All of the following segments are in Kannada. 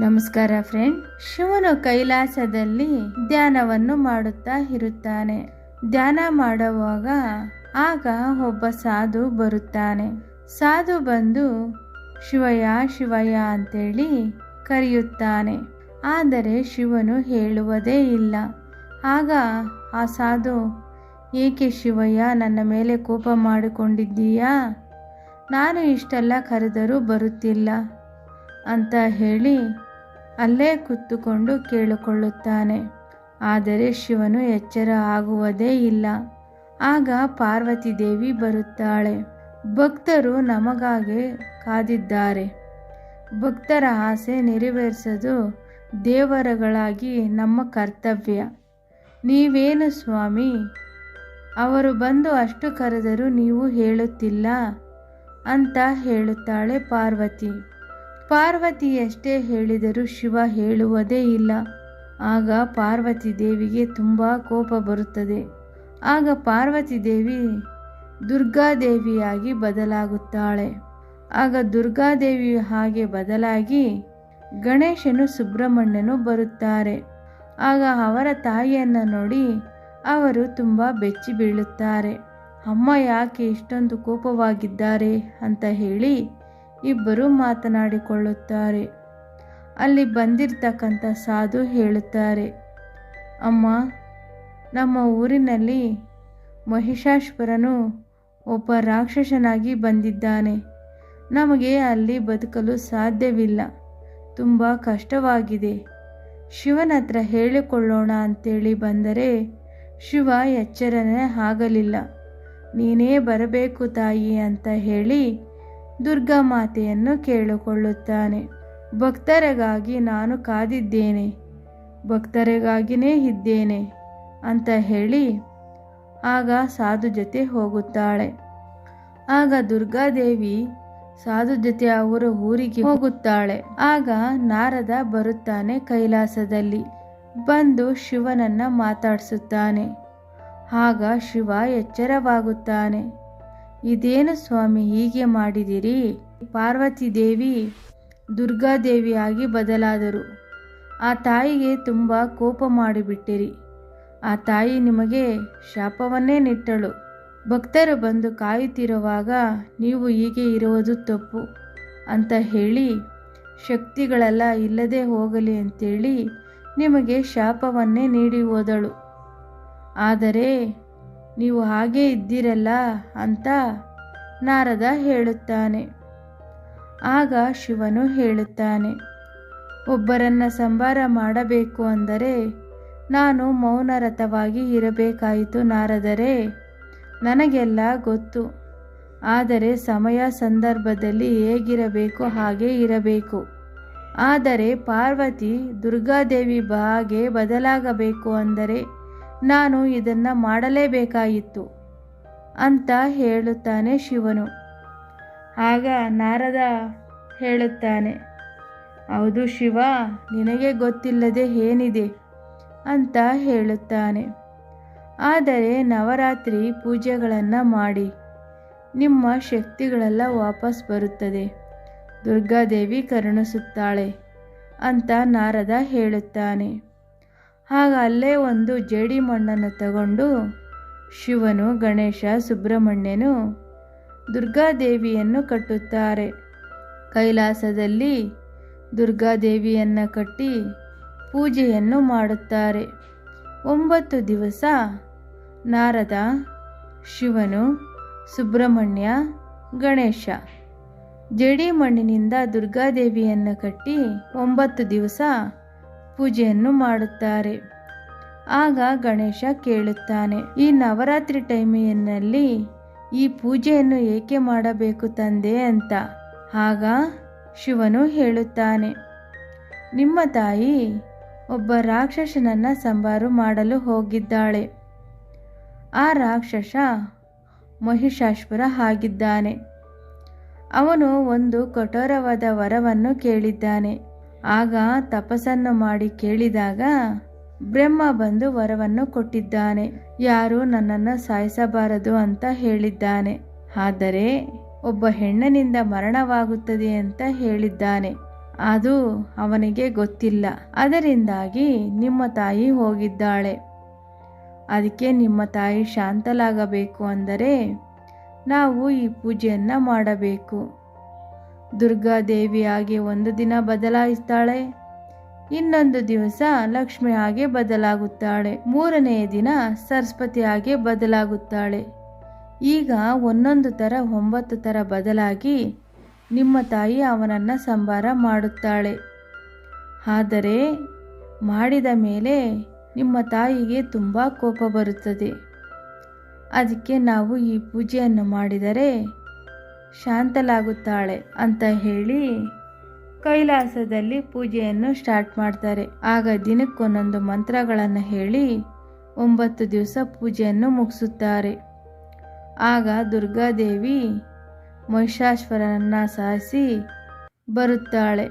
ನಮಸ್ಕಾರ ಫ್ರೆಂಡ್ ಶಿವನು ಕೈಲಾಸದಲ್ಲಿ ಧ್ಯಾನವನ್ನು ಮಾಡುತ್ತಾ ಇರುತ್ತಾನೆ. ಧ್ಯಾನ ಮಾಡುವಾಗ ಆಗ ಒಬ್ಬ ಸಾಧು ಬರುತ್ತಾನೆ. ಸಾಧು ಬಂದು, ಶಿವಯ್ಯ ಶಿವಯ್ಯ ಅಂತೇಳಿ ಕರೆಯುತ್ತಾನೆ. ಆದರೆ ಶಿವನು ಹೇಳುವುದೇ ಇಲ್ಲ. ಆಗ ಆ ಸಾಧು, ಏಕೆ ಶಿವಯ್ಯ, ನನ್ನ ಮೇಲೆ ಕೋಪ ಮಾಡಿಕೊಂಡಿದ್ದೀಯಾ? ನಾನು ಇಷ್ಟೆಲ್ಲ ಕರೆದರೂ ಬರುತ್ತಿಲ್ಲ ಅಂತ ಹೇಳಿ ಅಲ್ಲೇ ಕುತ್ತುಕೊಂಡು ಕೇಳಿಕೊಳ್ಳುತ್ತಾನೆ. ಆದರೆ ಶಿವನು ಎಚ್ಚರ ಆಗುವುದೇ ಇಲ್ಲ. ಆಗ ಪಾರ್ವತಿ ದೇವಿ ಬರುತ್ತಾಳೆ. ಭಕ್ತರು ನಮಗಾಗೆ ಕಾದಿದ್ದಾರೆ. ಭಕ್ತರ ಆಸೆ ನೆರವೇರಿಸೋದು ದೇವರುಗಳಾಗಿ ನಮ್ಮ ಕರ್ತವ್ಯ. ನೀವೇನು ಸ್ವಾಮಿ? ಅವರು ಬಂದು ಅಷ್ಟು ಕರೆದರೂ ನೀವು ಹೇಳುತ್ತಿಲ್ಲ ಅಂತ ಹೇಳುತ್ತಾಳೆ ಪಾರ್ವತಿ. ಪಾರ್ವತಿ ಎಷ್ಟೇ ಹೇಳಿದರೂ ಶಿವ ಹೇಳುವುದೇ ಇಲ್ಲ. ಆಗ ಪಾರ್ವತಿ ದೇವಿಗೆ ತುಂಬ ಕೋಪ ಬರುತ್ತದೆ. ಆಗ ಪಾರ್ವತಿ ದೇವಿ ದುರ್ಗಾದೇವಿಯಾಗಿ ಬದಲಾಗುತ್ತಾಳೆ. ಆಗ ದುರ್ಗಾದೇವಿ ಹಾಗೆ ಬದಲಾಗಿ ಗಣೇಶನು ಸುಬ್ರಹ್ಮಣ್ಯನು ಬರುತ್ತಾರೆ. ಆಗ ಅವರ ತಾಯಿಯನ್ನು ನೋಡಿ ಅವರು ತುಂಬ ಬೆಚ್ಚಿ ಬೀಳುತ್ತಾರೆ. ಅಮ್ಮ ಯಾಕೆ ಇಷ್ಟೊಂದು ಕೋಪವಾಗಿದ್ದಾರೆ? ಅಂತ ಹೇಳಿ ಇಬ್ಬರು ಮಾತನಾಡಿಕೊಳ್ಳುತ್ತಾರೆ. ಅಲ್ಲಿ ಬಂದಿರ್ತಕ್ಕಂಥ ಸಾಧು ಹೇಳುತ್ತಾರೆ, ಅಮ್ಮ, ನಮ್ಮ ಊರಿನಲ್ಲಿ ಮಹಿಷಾಶ್ವರನು ಒಬ್ಬ ರಾಕ್ಷಸನಾಗಿ ಬಂದಿದ್ದಾನೆ. ನಮಗೆ ಅಲ್ಲಿ ಬದುಕಲು ಸಾಧ್ಯವಿಲ್ಲ. ತುಂಬ ಕಷ್ಟವಾಗಿದೆ. ಶಿವನ ಹತ್ರ ಹೇಳಿಕೊಳ್ಳೋಣ ಅಂತೇಳಿ ಬಂದರೆ ಶಿವ ಎಚ್ಚರನೇ ಆಗಲಿಲ್ಲ. ನೀನೇ ಬರಬೇಕು ತಾಯಿ ಅಂತ ಹೇಳಿ ದುರ್ಗಾ ಮಾತೆಯನ್ನು ಕೇಳಿಕೊಳ್ಳುತ್ತಾನೆ. ಭಕ್ತರಿಗಾಗಿ ನಾನು ಕಾದಿದ್ದೇನೆ. ಭಕ್ತರಿಗಾಗಿನೇ ಇದ್ದೇನೆ ಅಂತ ಹೇಳಿ ಆಗ ಸಾಧು ಜೊತೆ ಹೋಗುತ್ತಾಳೆ. ಆಗ ದುರ್ಗಾದೇವಿ ಸಾಧು ಜೊತೆ ಅವರ ಊರಿಗೆ ಹೋಗುತ್ತಾಳೆ. ಆಗ ನಾರದ ಬರುತ್ತಾನೆ ಕೈಲಾಸದಲ್ಲಿ. ಬಂದು ಶಿವನನ್ನ ಮಾತಾಡಿಸುತ್ತಾನೆ. ಆಗ ಶಿವ ಎಚ್ಚರವಾಗುತ್ತಾನೆ. ಇದೇನು ಸ್ವಾಮಿ ಹೀಗೆ ಮಾಡಿದಿರಿ? ಪಾರ್ವತಿ ದೇವಿ ದುರ್ಗಾದೇವಿಯಾಗಿ ಬದಲಾದರು. ಆ ತಾಯಿಗೆ ತುಂಬ ಕೋಪ ಮಾಡಿಬಿಟ್ಟಿರಿ. ಆ ತಾಯಿ ನಿಮಗೆ ಶಾಪವನ್ನೇ ನಿಟ್ಟಳು. ಭಕ್ತರು ಬಂದು ಕಾಯುತ್ತಿರುವಾಗ ನೀವು ಹೀಗೆ ಇರುವುದು ತಪ್ಪು ಅಂತ ಹೇಳಿ ಶಕ್ತಿಗಳೆಲ್ಲ ಇಲ್ಲದೆ ಹೋಗಲಿ ಅಂತೇಳಿ ನಿಮಗೆ ಶಾಪವನ್ನೇ ನೀಡಿ ಹೋದಳು. ಆದರೆ ನೀವು ಹಾಗೆ ಇದ್ದೀರಲ್ಲ ಅಂತ ನಾರದ ಹೇಳುತ್ತಾನೆ. ಆಗ ಶಿವನು ಹೇಳುತ್ತಾನೆ, ಒಬ್ಬರನ್ನ ಸಂಭಾರ ಮಾಡಬೇಕು ಅಂದರೆ ನಾನು ಮೌನರಥವಾಗಿ ಇರಬೇಕಾಯಿತು ನಾರದರೆ, ನನಗೆಲ್ಲ ಗೊತ್ತು. ಆದರೆ ಸಮಯ ಸಂದರ್ಭದಲ್ಲಿ ಹೇಗಿರಬೇಕು ಹಾಗೆ ಇರಬೇಕು. ಆದರೆ ಪಾರ್ವತಿ ದುರ್ಗಾದೇವಿ ಬಾಗೆ ಬದಲಾಗಬೇಕು ಅಂದರೆ ನಾನು ಇದನ್ನು ಮಾಡಲೇಬೇಕಾಯಿತು ಅಂತ ಹೇಳುತ್ತಾನೆ ಶಿವನು. ಆಗ ನಾರದ ಹೇಳುತ್ತಾನೆ, ಹೌದು ಶಿವ, ನಿನಗೆ ಗೊತ್ತಿಲ್ಲದೆ ಏನಿದೆ? ಅಂತ ಹೇಳುತ್ತಾನೆ. ಆದರೆ ನವರಾತ್ರಿ ಪೂಜೆಗಳನ್ನು ಮಾಡಿ, ನಿಮ್ಮ ಶಕ್ತಿಗಳೆಲ್ಲ ವಾಪಸ್ ಬರುತ್ತದೆ. ದುರ್ಗಾದೇವಿ ಕರುಣಿಸುತ್ತಾಳೆ ಅಂತ ನಾರದ ಹೇಳುತ್ತಾನೆ. ಆಗ ಅಲ್ಲೇ ಒಂದು ಜೇಡಿ ಮಣ್ಣನ್ನು ತಗೊಂಡು ಶಿವನು, ಗಣೇಶ, ಸುಬ್ರಹ್ಮಣ್ಯನು ದುರ್ಗಾದೇವಿಯನ್ನು ಕಟ್ಟುತ್ತಾರೆ. ಕೈಲಾಸದಲ್ಲಿ ದುರ್ಗಾದೇವಿಯನ್ನು ಕಟ್ಟಿ ಪೂಜೆಯನ್ನು ಮಾಡುತ್ತಾರೆ. ಒಂಬತ್ತು ದಿವಸ ನಾರದ ಶಿವನು, ಸುಬ್ರಹ್ಮಣ್ಯ, ಗಣೇಶ ಜೇಡಿ ಮಣ್ಣಿನಿಂದ ದುರ್ಗಾದೇವಿಯನ್ನು ಕಟ್ಟಿ ಒಂಬತ್ತು ದಿವಸ ಪೂಜೆಯನ್ನು ಮಾಡುತ್ತಾರೆ. ಆಗ ಗಣೇಶ ಕೇಳುತ್ತಾನೆ, ಈ ನವರಾತ್ರಿ ಟೈಮಿನಲ್ಲಿ ಈ ಪೂಜೆಯನ್ನು ಏಕೆ ಮಾಡಬೇಕು ತಂದೆ ಅಂತ. ಆಗ ಶಿವನು ಹೇಳುತ್ತಾನೆ, ನಿಮ್ಮ ತಾಯಿ ಒಬ್ಬ ರಾಕ್ಷಸನನ್ನ ಸಂಬಾರು ಮಾಡಲು ಹೋಗಿದ್ದಾಳೆ. ಆ ರಾಕ್ಷಸ ಮಹಿಷಾಶ್ವರ ಆಗಿದ್ದಾನೆ. ಅವನು ಒಂದು ಕಠೋರವಾದ ವರವನ್ನು ಕೇಳಿದ್ದಾನೆ. ಆಗ ತಪಸ್ಸನ್ನು ಮಾಡಿ ಕೇಳಿದಾಗ ಬ್ರಹ್ಮ ಬಂದು ವರವನ್ನು ಕೊಟ್ಟಿದ್ದಾನೆ. ಯಾರು ನನ್ನನ್ನು ಸಾಯಿಸಬಾರದು ಅಂತ ಹೇಳಿದ್ದಾನೆ. ಆದರೆ ಒಬ್ಬ ಹೆಣ್ಣನಿಂದ ಮರಣವಾಗುತ್ತದೆ ಅಂತ ಹೇಳಿದ್ದಾನೆ. ಅದು ಅವನಿಗೆ ಗೊತ್ತಿಲ್ಲ. ಅದರಿಂದಾಗಿ ನಿಮ್ಮ ತಾಯಿ ಹೋಗಿದ್ದಾಳೆ. ಅದಕ್ಕೆ ನಿಮ್ಮ ತಾಯಿ ಶಾಂತಲಾಗಬೇಕು ಅಂದರೆ ನಾವು ಈ ಪೂಜೆಯನ್ನು ಮಾಡಬೇಕು. ದುರ್ಗಾದೇವಿಯಾಗಿ ಒಂದು ದಿನ ಬದಲಾಯಿಸ್ತಾಳೆ. ಇನ್ನೊಂದು ದಿವಸ ಲಕ್ಷ್ಮಿ ಹಾಗೆ ಬದಲಾಗುತ್ತಾಳೆ. ಮೂರನೆಯ ದಿನ ಸರಸ್ವತಿ ಹಾಗೆ ಬದಲಾಗುತ್ತಾಳೆ. ಈಗ ಒಂದೊಂದು ಥರ, ಒಂಬತ್ತು ಥರ ಬದಲಾಗಿ ನಿಮ್ಮ ತಾಯಿ ಅವನನ್ನು ಸಂಭಾರ ಮಾಡುತ್ತಾಳೆ. ಆದರೆ ಮಾಡಿದ ಮೇಲೆ ನಿಮ್ಮ ತಾಯಿಗೆ ತುಂಬ ಕೋಪ ಬರುತ್ತದೆ. ಅದಕ್ಕೆ ನಾವು ಈ ಪೂಜೆಯನ್ನು ಮಾಡಿದರೆ ಶಾಂತಲಾಗುತ್ತಾಳೆ ಅಂತ ಹೇಳಿ ಕೈಲಾಸದಲ್ಲಿ ಪೂಜೆಯನ್ನು ಸ್ಟಾರ್ಟ್ ಮಾಡ್ತಾರೆ. ಆಗ ದಿನಕ್ಕೊಂದೊಂದು ಮಂತ್ರಗಳನ್ನು ಹೇಳಿ ಒಂಬತ್ತು ದಿವಸ ಪೂಜೆಯನ್ನು ಮುಗಿಸುತ್ತಾರೆ. ಆಗ ದುರ್ಗಾದೇವಿ ಮಹಿಷಾಶ್ವರನನ್ನು ಸಾಯಿಸಿ ಬರುತ್ತಾಳೆ.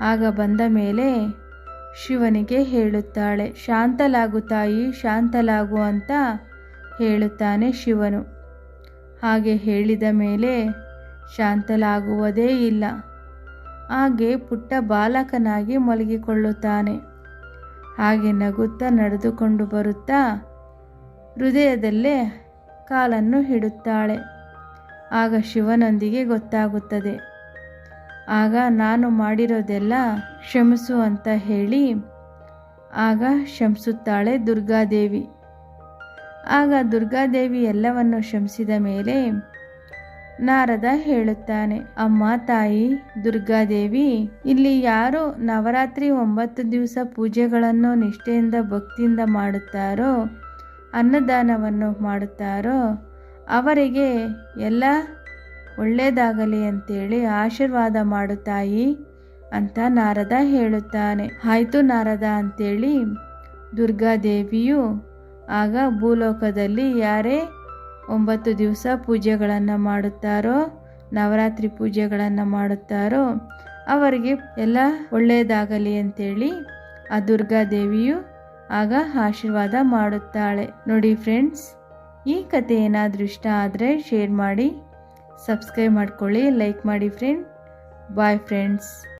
ಆಗ ಬಂದ ಮೇಲೆ ಶಿವನಿಗೆ ಹೇಳುತ್ತಾಳೆ, ಶಾಂತಲಾಗು ತಾಯಿ, ಶಾಂತಲಾಗು ಅಂತ ಹೇಳುತ್ತಾನೆ ಶಿವನು. ಹಾಗೆ ಹೇಳಿದ ಮೇಲೆ ಶಾಂತಲಾಗುವುದೇ ಇಲ್ಲ. ಹಾಗೆ ಪುಟ್ಟ ಬಾಲಕನಾಗಿ ಮಲಗಿಕೊಳ್ಳುತ್ತಾನೆ. ಹಾಗೆ ನಗುತ್ತಾ ನಡೆದುಕೊಂಡು ಬರುತ್ತಾ ಹೃದಯದಲ್ಲೇ ಕಾಲನ್ನು ಹಿಡುತ್ತಾಳೆ. ಆಗ ಶಿವನೊಂದಿಗೆ ಗೊತ್ತಾಗುತ್ತದೆ. ಆಗ ನಾನು ಮಾಡಿರೋದೆಲ್ಲ ಕ್ಷಮಿಸು ಅಂತ ಹೇಳಿ ಆಗ ಕ್ಷಮಿಸುತ್ತಾಳೆ ದುರ್ಗಾದೇವಿ. ಆಗ ದುರ್ಗಾದೇವಿ ಎಲ್ಲವನ್ನು ಶಮಿಸಿದ ಮೇಲೆ ನಾರದ ಹೇಳುತ್ತಾನೆ, ಅಮ್ಮ, ತಾಯಿ, ದುರ್ಗಾದೇವಿ, ಇಲ್ಲಿ ಯಾರು ನವರಾತ್ರಿ ಒಂಬತ್ತು ದಿವಸ ಪೂಜೆಗಳನ್ನು ನಿಷ್ಠೆಯಿಂದ ಭಕ್ತಿಯಿಂದ ಮಾಡುತ್ತಾರೋ, ಅನ್ನದಾನವನ್ನು ಮಾಡುತ್ತಾರೋ, ಅವರಿಗೆ ಎಲ್ಲ ಒಳ್ಳೆಯದಾಗಲಿ ಅಂತೇಳಿ ಆಶೀರ್ವಾದ ಮಾಡು, ತಾಯಿ, ಅಂತ ನಾರದ ಹೇಳುತ್ತಾನೆ. ಆಯಿತು ನಾರದ, ಅಂತೇಳಿ ದುರ್ಗಾದೇವಿಯು ಆಗ ಭೂಲೋಕದಲ್ಲಿ ಯಾರೇ ಒಂಬತ್ತು ದಿವಸ ಪೂಜೆಗಳನ್ನು ಮಾಡುತ್ತಾರೋ, ನವರಾತ್ರಿ ಪೂಜೆಗಳನ್ನು ಮಾಡುತ್ತಾರೋ, ಅವರಿಗೆ ಎಲ್ಲ ಒಳ್ಳೆಯದಾಗಲಿ ಅಂತೇಳಿ ಆ ದುರ್ಗಾ ದೇವಿಯು ಆಗ ಆಶೀರ್ವಾದ ಮಾಡುತ್ತಾಳೆ. ನೋಡಿ ಫ್ರೆಂಡ್ಸ್, ಈ ಕತೆ ಏನಾದರೂ ಇಷ್ಟ ಆದರೆ ಶೇರ್ ಮಾಡಿ, ಸಬ್ಸ್ಕ್ರೈಬ್ ಮಾಡ್ಕೊಳ್ಳಿ, ಲೈಕ್ ಮಾಡಿ ಫ್ರೆಂಡ್, ಬಾಯ್ ಫ್ರೆಂಡ್ಸ್.